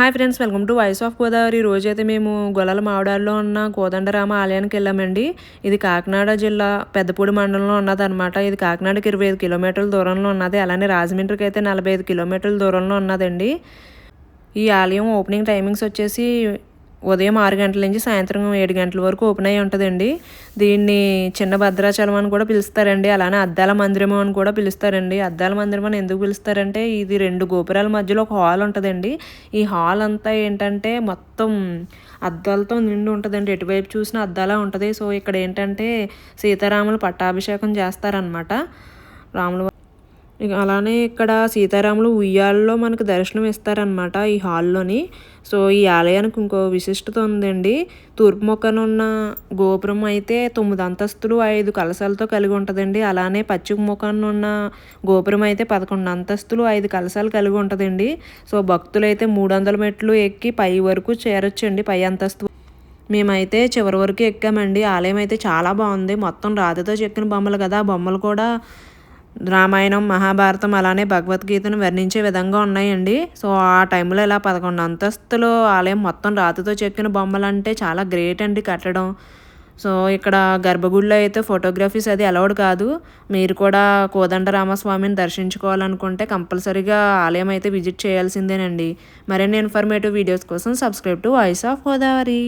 Hi friends welcome to voice of Godavari రోజు అయితే మేము గొల్లల మావిడాల్లో ఉన్న కోదండరామ ఆలయానికి వెళ్ళామండి. ఇది కాకినాడ జిల్లా పెద్దపూడి మండలంలో ఉన్నదన్నమాట. ఇది కాకినాడకి ఇరవై ఐదు కిలోమీటర్ల దూరంలో ఉన్నది. అలానే రాజమండ్రికి అయితే నలభై ఐదు కిలోమీటర్ల దూరంలో ఉన్నదండి. ఈ ఆలయం ఓపెనింగ్ టైమింగ్స్ వచ్చేసి ఉదయం ఆరు గంటల నుంచి సాయంత్రం ఏడు గంటల వరకు ఓపెన్ అయ్యి ఉంటుందండి. దీన్ని చిన్న భద్రాచలం అని కూడా పిలుస్తారండి. అలానే అద్దాల మందిరము అని కూడా పిలుస్తారండి. అద్దాల మందిరం అని ఎందుకు పిలుస్తారంటే ఇది రెండు గోపురాల మధ్యలో ఒక హాల్ ఉంటుందండి. ఈ హాల్ అంతా ఏంటంటే మొత్తం అద్దాలతో నిండి ఉంటుందండి. ఎటువైపు చూసినా అద్దాలా ఉంటుంది. సో ఇక్కడ ఏంటంటే సీతారాములు పట్టాభిషేకం చేస్తారనమాట రాముల అలానే ఇక్కడ సీతారాములు ఉయ్యాలలో మనకు దర్శనం ఇస్తారనమాట ఈ హాల్లోని. సో ఈ ఆలయానికి ఇంకో విశిష్టత ఉందండి. తూర్పు మొక్కన ఉన్న గోపురం అయితే తొమ్మిది అంతస్తులు ఐదు కలశాలతో కలిగి ఉంటుందండి. అలానే పశ్చిమ ముఖాన ఉన్న గోపురం అయితే పదకొండు అంతస్తులు ఐదు కలశాలు కలిగి ఉంటుందండి. సో భక్తులు అయితే మూడు వందల మెట్లు ఎక్కి పై వరకు చేరొచ్చండి పై అంతస్తు. మేమైతే చివరి వరకు ఎక్కామండి. ఆలయం అయితే చాలా బాగుంది. మొత్తం రాతితో చెక్కిన బొమ్మలు కదా. బొమ్మలు కూడా రామాయణం మహాభారతం అలానే భగవద్గీతను వర్ణించే విధంగా ఉన్నాయండి. సో ఆ టైంలో ఇలా పదకొండు అంతస్తులు ఆలయం మొత్తం రాతితో చెక్కిన బొమ్మలు అంటే చాలా గ్రేట్ అండి కట్టడం. సో ఇక్కడ గర్భగుడిలో అయితే ఫోటోగ్రఫీస్ అది అలౌడ్ కాదు. మీరు కూడా కోదండరామస్వామిని దర్శించుకోవాలనుకుంటే కంపల్సరీగా ఆలయం అయితే విజిట్ చేయాల్సిందేనండి. మరిన్ని ఇన్ఫర్మేటివ్ వీడియోస్ కోసం subscribe to voice of Godavari.